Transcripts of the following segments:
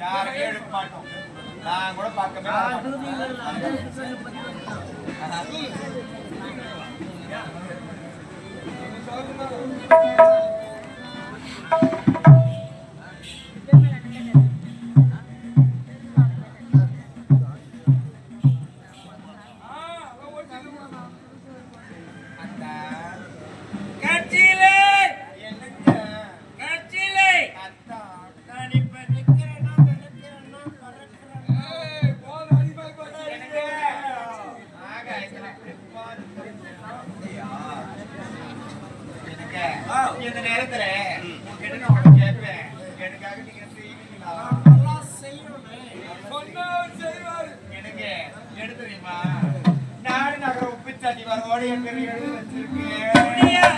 யாருமே எடுக்க மாட்டோம் நான் கூட பார்க்க Thank you. நீங்க செய்வீங்களா? எல்லாம் செய்வேன் சொன்னாலும் செய்வாரு. எனக்கு எடுத்து தெரியுமா நாடு நகர உப்பு சட்டி வரோட என் பேர் வச்சிருக்கேன்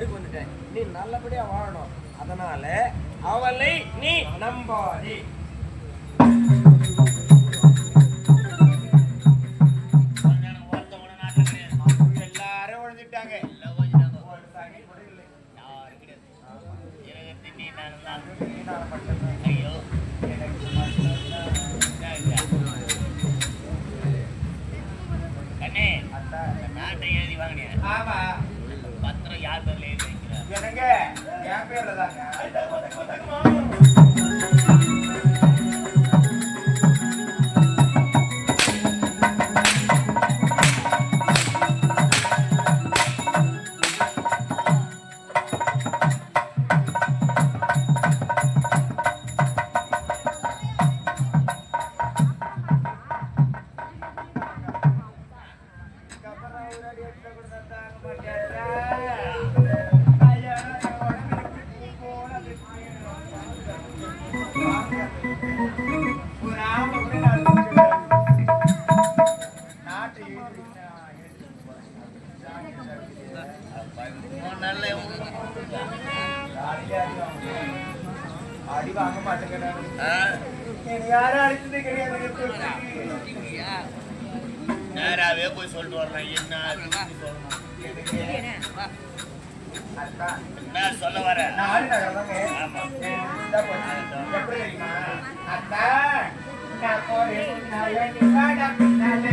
தெருக்கு வந்துட்டேன் நீ நல்லபடியா வாழணும். அதனால அவளை நீ நம்பாதே. கண்ணே நாட்டை எழுதி வாங்கினேன் ஆமா. பத்திரம் யார் பேர்ல என்னங்க என் பேர்ல தாங்க. அத்தா, நான் போறேன். நான் வேண்டி பாடம் நான்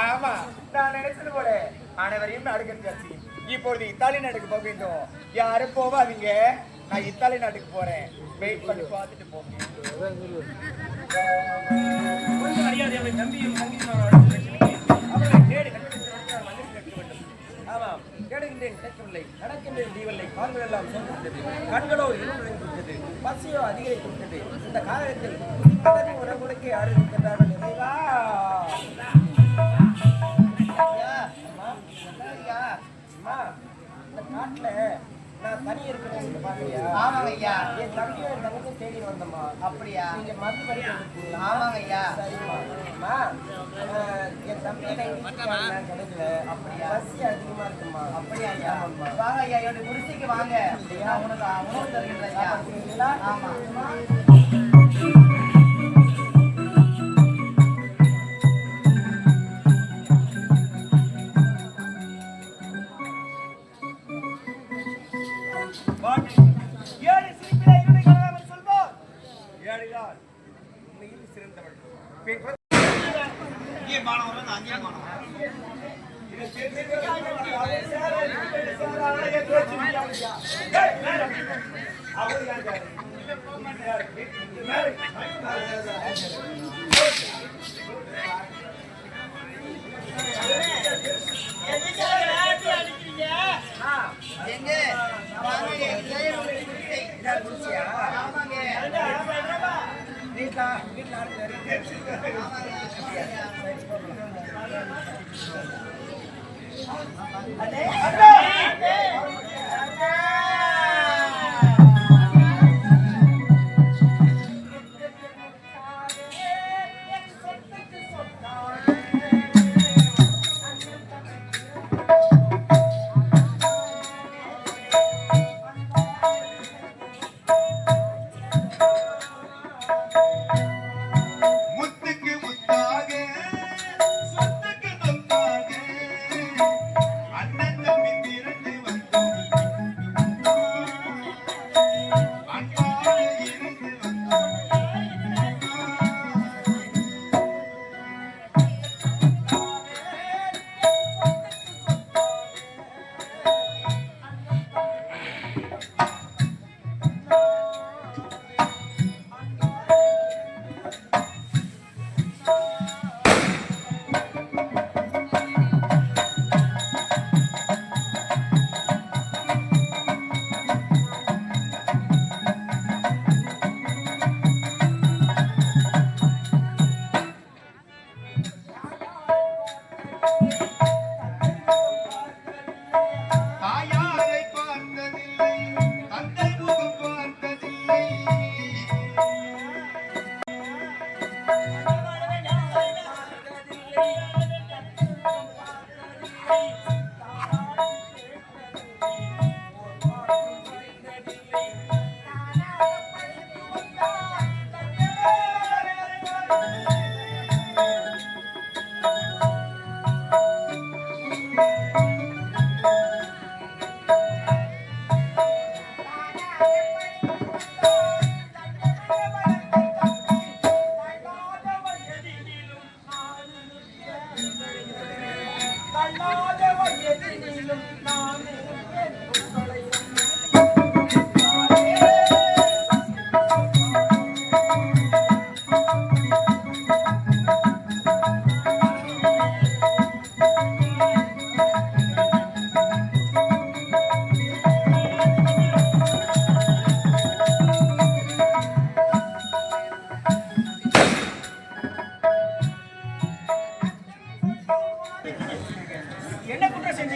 ஆமா நான் நினைச்சது போல. அனைவரையும் நாடு இப்பொழுது இத்தாலி நாட்டுக்கு போகின்றோம் யாரும் போவாதீங்க. நான் இத்தாலி நாட்டுக்கு போறேன். வெயிட் பண்ணி பார்த்துட்டு போங்க. தம்பியும் தீவில்லை கண்களோ இருளுடைந்து பசியோ அதிகரித்து விட்டது இந்த காலத்தில் கதறி உணவுகளுக்கு யார் இருக்கின்றார்கள்? இந்த காட்டுல நான் தனி இருக்கிறேன் இங்க பாருங்கய்யா. ஆமாங்க ஐயா. என் தம்பியை என் தங்கச்சியும் தேடி வந்தம்மா அப்படியா நீங்க மருந்து படிக்க கொடுத்தீங்களா? ஆமாங்க ஐயா. சரிம்மா. என் நான் கிடைக்கல. அப்படியா? பசி அதிகமா இருக்குமா? அப்படியா ஐயா. வாங்க ஐயா என்னுடைய குடிசைக்கு வாங்க உனக்கு உணவு தருகிறேன் ஐயா? ஆமா ஏழு சிரிப்பிலே இருளை காணாமல் சொல்வோம். ஏழு உண்மையில் சிறந்தவள். பின் குழந்தை- ஆ, எங்க எங்க ಅದೇ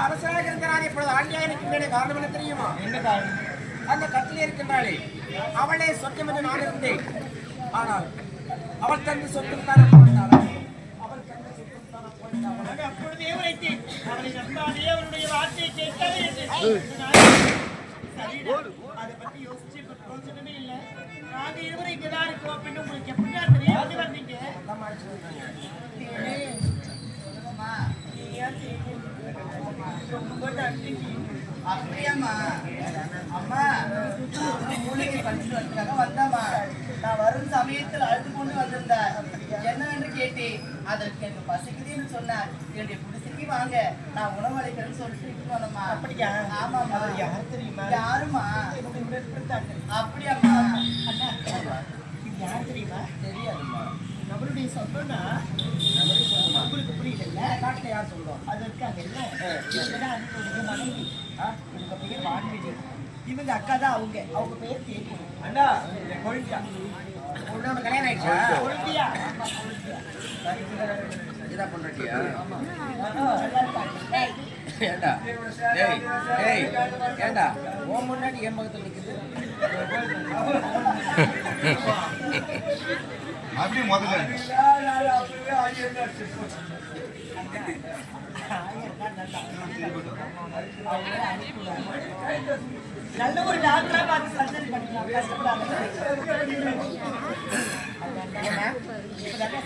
ஆ அரசராக இருக்கிறார் இப்பொழுது ஆண்டியாக இருக்கின்றன காரணம் என்ன தெரியுமா என்ன காரணம் அந்த கட்டிலே இருக்கின்றாளே அவளே சொர்க்கம் என்று நான் இருந்தேன் ஆனால் அவள் தந்து சொர்க்கம் தானே போட்டாளா அவள் தந்து சொர்க்கம் தானே நான் அப்பொழுதே உரைத்தேன் அவளை நம்பாதே அவனுடைய வார்த்தையை சரிடா அதை பத்தி யோசிச்சு பிரயோஜனமே இல்லை நாங்க இருவரும் இங்கதான் இருக்கோம் அப்படின்னு உங்களுக்கு எப்படியா தெரியும் எப்படி வந்தீங்க ரொம்ப அப்படியாம்மா அம்மா மூலிகை படிச்சுட்டு வரதுக்காக வந்தம்மா நான் வரும் சமயத்தில் அழுது கொண்டு வந்திருந்தேன் என்னவென்று கேட்டேன் அதற்கு எனக்கு பசிக்குதுன்னு சொன்னார் என்னுடைய குடிசைக்கு வாங்க நான் உணவு அளிக்கிறேன்னு சொல்லிட்டு வரேம்மா அப்படியா? ஆமாம்மா யார் தெரியுமா? யாருமா. அப்படியாம்மா அண்ணா யார் தெரியுமா தெரியாதும்மா நம்மளுடைய சொந்தம்னா உங்களுக்கு புரியல நாட்டில் யார் சொல்லுவோம் அது இருக்காங்கல்ல இவங்கதான் அண்ணனுடைய மனைவி இவங்க பேர் வான்மதி இவங்க அக்கா தான் அவங்க. அவங்க பேர் தேவி அண்ணா கொழுந்தா உன்னோட கல்யாணம் ஆயிடுச்சா? கொழுந்தியா. இதா பண்றட்டியா நல்லா இருக்காங்க ஏண்டா? டேய் டேய் ஏண்டா? உன் முன்னாடி என் பக்கத்துல நிக்குது. அப்படியே முதல்ல நல்ல ஒரு டாக்டரா பார்த்து சர்ஜரி பண்ணிக்கலாம் கஷ்டப்படாத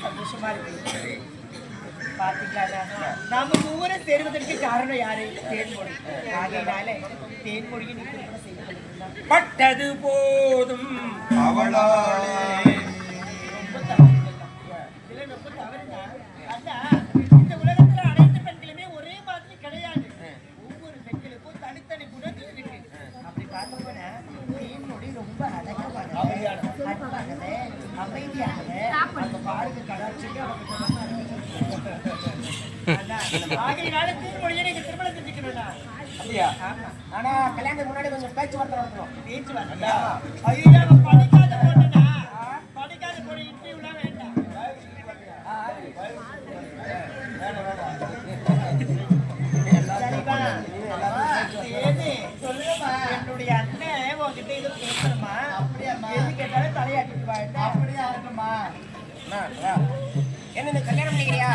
சந்தோஷமா இருக்கு பாத்தீங்களா நாம ஊரை சேருவதற்கு காரணம் யாரு தேன்மொழி ஆகையினால தேன்மொழியை பட்டது போதும் அவளாலே ஆகையினால தேன்மொழியை நீங்க திருமணம் செஞ்சுக்கணும்னா அப்படியா? ஆனா கல்யாணத்துக்கு முன்னாடி கொஞ்சம் பேச்சுவார்த்தை நடத்தணும். பேச்சு வரலையா ஐயோ அவ அப்படியா இருக்குமா. என்ன நீ கல்யாணம் பண்ணிக்கிறியா?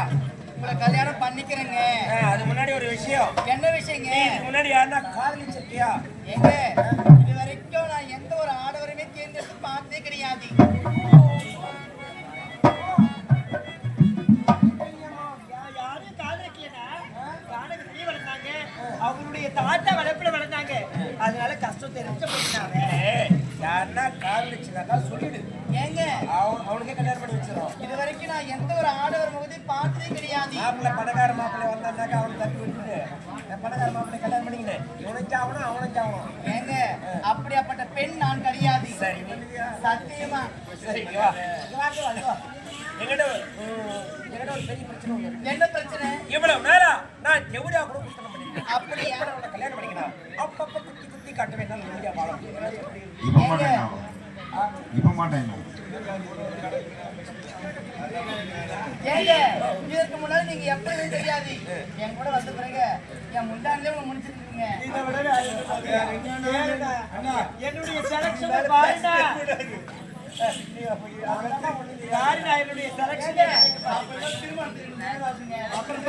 உங்களை கல்யாணம் பண்ணிக்கிறேங்க. அது முன்னாடி ஒரு விஷயம். என்ன விஷயங்க? முன்னாடி யாருன்னா காதலிச்சிருக்கியா எங்க இது வரைக்கும் நான் எந்த ஒரு ஆடவருமே தேர்ந்தெடுத்து பார்த்ததே கிடையாது. அவங்களுடைய தாத்தா வளர்ப்புல வளர்ந்தாங்க. அதனால கஷ்டம் தெரிஞ்ச போயிட்டாங்க. யாருன்னா காதலிச்சுனாக்கா சொல்லிடு. ஏங்க? அவன் அவனுக்கே கல்யாணம் பண்ணி வச்சிடும் இது வரைக்கும் நான் எந்த ஒரு ஆடவர் முகத்தையும் பார்த்ததே கிடையாது. மாப்பிள்ளை பணக்கார மாப்பிள்ளை வந்தாக்கா அவனை தட்டி விட்டுட்டு. நான் பணக்கார மாப்பிள்ளை கல்யாணம் பண்ணிக்கினேன் இவனும் சாவணும் அவனும் சாவணும். ஏங்க அப்படியாப்பட்ட பெண் நான் கிடையாது. சரி சத்தியமா. சரி வா. என்கிட்ட ஒரு- பெரிய பிரச்சனை. என்ன பிரச்சனை? இவ்வளவு நேரம் நான் ஜெவுடியா கூட புத்தகம் பண்ணிருக்கேன் அப்படியா? நான் கல்யாணம் பண்ணிக்கிறேன் அப்பப்ப குத்தி குத்தி காட்டுவேன் நிம்மதியா வாழ முடியும். இப்ப மாட்டேன். இப்ப மாட்டேன். ஏங்க இதற்கு முன்னாடி நீங்க எப்படி தெரியாது. என் கூட வந்த பிறகு என் முண்டாண்டிலே உங்களை முடிச்சிருக்கீங்க. இதை விட ஏறுடா. என்னுடைய செலக்ஷன் பாருடா. என்னுடைய செலக்ஷன். அப்புறம்